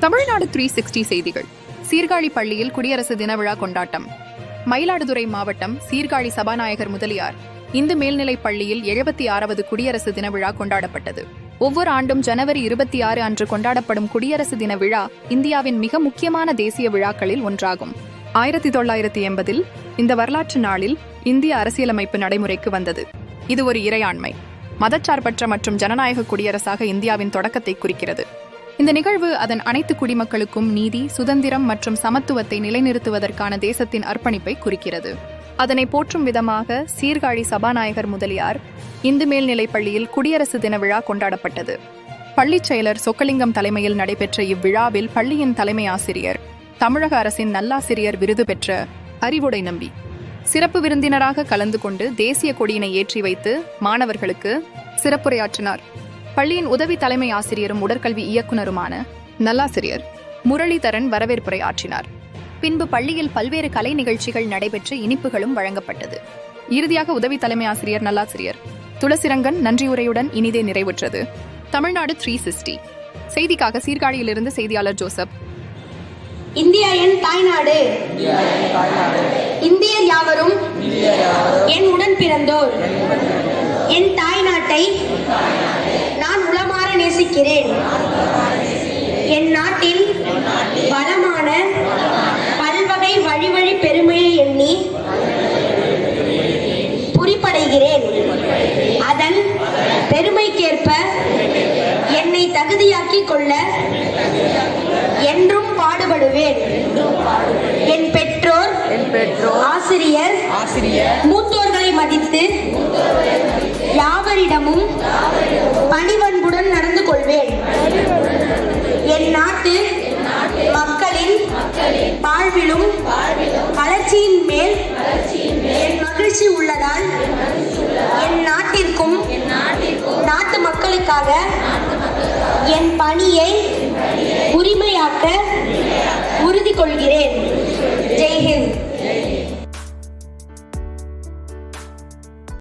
Tamil Nadu three sixty செய்திகள். சீர்காழி பள்ளியில் குடியரசு தின விழா கொண்டாட்டம். மயிலாடுதுறை மாவட்டம் சீர்காழி சபாநாயகர் முதலியார். இந்து மேல்நிலைப் பள்ளியில் எழுபத்தி ஆறாவது குடியரசு தின விழா கொண்டாடப்பட்டது. ஒவ்வொரு ஆண்டும் ஜனவரி இருபத்தி ஆறு அன்று கொண்டாடப்படும் குடியரசு தின விழா இந்தியாவின் மிக முக்கியமான தேசிய விழாக்களில் ஒன்றாகும். ஆயிரத்தி தொள்ளாயிரத்தி எண்பதில் இந்த வரலாற்று நாளில் இந்திய அரசியலமைப்பு நடைமுறைக்கு வந்தது. இது ஒரு இறையாண்மை. மதச்சார்பற்ற மற்றும் ஜனநாயக குடியரசாக இந்தியாவின் தொடக்கத்தை குறிக்கிறது. இந்த நிகழ்வு அதன் அனைத்து குடிமக்களுக்கும் நீதி சுதந்திரம் மற்றும் சமத்துவத்தை நிலைநிறுத்துவதற்கான தேசத்தின் அர்ப்பணிப்பை குறிக்கிறது. அதனை போற்றும் விதமாக சீர்காழி சபாநாயகர் முதலியார் இந்து மேல்நிலைப் பள்ளியில் குடியரசு தின விழா கொண்டாடப்பட்டது. பள்ளிச் செயலர் சொக்கலிங்கம் தலைமையில் நடைபெற்ற இவ்விழாவில் பள்ளியின் தலைமை ஆசிரியர் தமிழக அரசின் நல்லாசிரியர் விருது பெற்ற அறிவுடை நம்பி சிறப்பு விருந்தினராக கலந்து கொண்டு தேசிய கொடியினை ஏற்றி வைத்து மாணவர்களுக்கு சிறப்புரையாற்றினார். பள்ளியின் உதவி தலைமை ஆசிரியரும் உடற்கல்வி இயக்குனருமான நல்லாசிரியர் முரளிதரன் வரவேற்புரை ஆற்றினார். பின்பு பள்ளியில் பல்வேறு கலை நிகழ்ச்சிகள் நடைபெற்று இனிப்புகளும் வழங்கப்பட்டது. இறுதியாக உதவி தலைமை ஆசிரியர் நல்லாசிரியர் துளசிரங்கன் நன்றியுரையுடன் இனிதே நிறைவுற்றது. தமிழ்நாடு த்ரீ சிக்ஸ்டி செய்திக்காக சீர்காழியிலிருந்து செய்தியாளர் ஜோசப். இந்தியா என் தாய்நாடு. இந்தியர் யாவரும் என் உடன் பிறந்தோர். என் தாய்நாட்டை. வளமான பல்வகை வழி வழி பெருமையை எண்ணி புரிப்படைகிறேன் அதன் பெருமைக்கேற்ப என்னை தகுதியாக்கிக் கொள்ள என்றும் பாடுபடுவேன். என் பெற்றோர் ஆசிரியர் மூத்தோர்களை மதித்து யாவரிடமும் பணிவன்புடன் நடந்து கொள்வேன். வாழ்விலும் வளர்ச்சியின் மேல் மகிழ்ச்சி உள்ளதால் என் நாட்டிற்கும் நாட்டு மக்களுக்காக என் பணியை உரிமையாக்க உறுதி கொள்கிறேன்